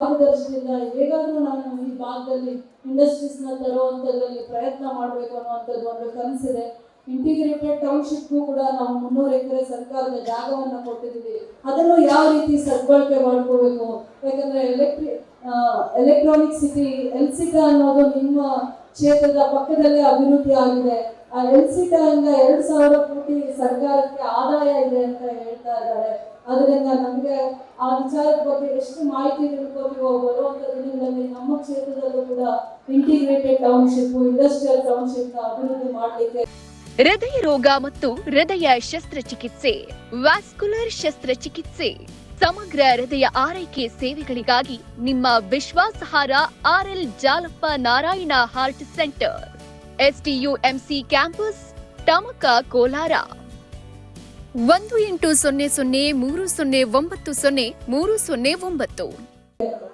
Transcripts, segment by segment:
ಮಾರ್ಗದರ್ಶನದಿಂದ ಹೇಗಾದ್ರೂ ನಾನು ಈ ಭಾಗದಲ್ಲಿ ಇಂಡಸ್ಟ್ರೀಸ್ ತರುವಂಥದ್ರಲ್ಲಿ ಪ್ರಯತ್ನ ಮಾಡಬೇಕು ಅನ್ನುವಂಥದ್ದು ಒಂದು ಕನಸಿದೆ. ಇಂಟಿಗ್ರೇಟೆಡ್ ಟೌನ್ಶಿಪ್ಗೂ ಕೂಡ ನಾವು ಮುನ್ನೂರು ಎಕರೆ ಸರ್ಕಾರದ ಜಾಗವನ್ನು ಕೊಟ್ಟಿದ್ದೀವಿ. ಅದನ್ನು ಯಾವ ರೀತಿ ಸದ್ಬಳಕೆ ಮಾಡ್ಕೋಬೇಕು? ಯಾಕಂದ್ರೆ ಎಲೆಕ್ಟ್ರಿ ಎಲೆಕ್ಟ್ರಾನಿಕ್ ಸಿಟಿ ಎಲ್ಸಿಟಾ ಅನ್ನೋದು ನಿಮ್ಮ ಕ್ಷೇತ್ರದ ಪಕ್ಕದಲ್ಲೇ ಅಭಿವೃದ್ಧಿ ಆಗಿದೆ. ಆ ಎಲ್ಸಿಟಾ ಇಂದ ಎರಡು ಸಾವಿರ ಕೋಟಿ ಸರ್ಕಾರಕ್ಕೆ ಆದಾಯ ಇದೆ ಅಂತ ಹೇಳ್ತಾ ಇದ್ದಾರೆ. ಅದರಿಂದ ಆ ವಿಚಾರದ ಬಗ್ಗೆ ಎಷ್ಟು ಮಾಹಿತಿ ತಿಳ್ಕೊತೀವೋ ಬರುವಂತ ದಿನಗಳಲ್ಲಿ ನಮ್ಮ ಕ್ಷೇತ್ರದಲ್ಲೂ ಕೂಡ ಇಂಟಿಗ್ರೇಟೆಡ್ ಟೌನ್ಶಿಪ್ ಇಂಡಸ್ಟ್ರಿಯಲ್ ಟೌನ್ಶಿಪ್ ಅಭಿವೃದ್ಧಿ ಮಾಡಲಿಕ್ಕೆ ಹೃದಯ ರೋಗ ಮತ್ತು ಹೃದಯ ಶಸ್ತ್ರಚಿಕಿತ್ಸೆ, ವ್ಯಾಸ್ಕುಲರ್ ಶಸ್ತ್ರಚಿಕಿತ್ಸೆ, ಸಮಗ್ರ ಹೃದಯ ಆರೈಕೆ ಸೇವೆಗಳಿಗಾಗಿ ನಿಮ್ಮ ವಿಶ್ವಾಸಹಾರ R L Jalappa Narayana heart centre STUMC campus Tamaka Kolar. ಒಂದು ಎಂಟು ಸೊನ್ನೆ ಸೊನ್ನೆ ಮೂರು ಸೊನ್ನೆ ಒಂಬತ್ತು ಸೊನ್ನೆ ಮೂರು ಸೊನ್ನೆ ಒಂಬತ್ತು.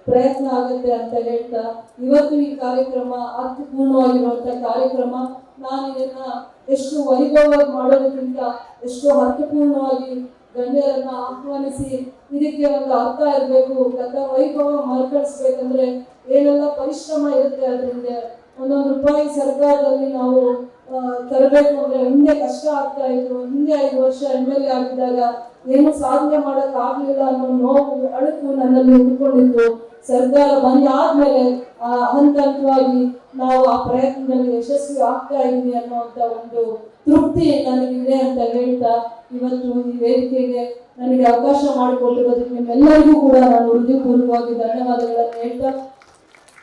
ಪ್ರಯತ್ನ ಆಗುತ್ತೆ ಅಂತ ಹೇಳ್ತಾ ಇವತ್ತು ಈ ಕಾರ್ಯಕ್ರಮ ಅರ್ಥಪೂರ್ಣವಾಗಿರುವಂತ ಕಾರ್ಯಕ್ರಮ. ನಾನು ಇದನ್ನ ಎಷ್ಟು ವೈಭವವಾಗಿ ಮಾಡೋದಕ್ಕಿಂತ ಎಷ್ಟು ಅರ್ಥಪೂರ್ಣವಾಗಿ ಗಣ್ಯರನ್ನ ಆಹ್ವಾನಿಸಿ ಇದಕ್ಕೆ ಒಂದು ಅರ್ಥ ಇರಬೇಕು ಗತ ವೈಭವ ಮಾರ್ಪಡಿಸ್ಬೇಕಂದ್ರೆ ಏನೆಲ್ಲ ಪರಿಶ್ರಮ ಇರುತ್ತೆ ಅದರಿಂದ ಒಂದೊಂದು ರೂಪಾಯಿ ಸರ್ಕಾರದಲ್ಲಿ ನಾವು ತರಬೇಕು ಅಂದ್ರೆ ಹಿಂದೆ ಕಷ್ಟ ಆಗ್ತಾ ಇತ್ತು ಹಿಂದೆ ಐದು ವರ್ಷ ಎಂ ಎಲ್ ಎ ಆಗಿದ್ದಾಗ ಏನು ಸಾಧನೆ ಮಾಡಕ್ ಆಗ್ಲಿಲ್ಲ ಅನ್ನೋ ನೋವು, ಅಳುಕು ನನ್ನಲ್ಲಿ ಉಳ್ಕೊಂಡಿತ್ತು ಸರ್ಕಾರ ಬಂದಾದ್ಮೇಲೆ ಆ ಹಂತ ಹಂತವಾಗಿ ನಾವು ಆ ಪ್ರಯತ್ನದಲ್ಲಿ ಯಶಸ್ವಿ ಆಗ್ತಾ ಇದ್ವಿ ಅನ್ನುವಂತ ಒಂದು ತೃಪ್ತಿ ನನಗಿದೆ ಅಂತ ಹೇಳ್ತಾ ಇವತ್ತು ಈ ವೇದಿಕೆಗೆ ನನಗೆ ಅವಕಾಶ ಮಾಡಿಕೊಟ್ಟಿರೋದಕ್ಕೆ ನಿಮ್ಮೆಲ್ಲರಿಗೂ ಕೂಡ ನಾನು ಹೃದಯಪೂರ್ವಕವಾಗಿ ಧನ್ಯವಾದಗಳನ್ನು ಹೇಳ್ತಾ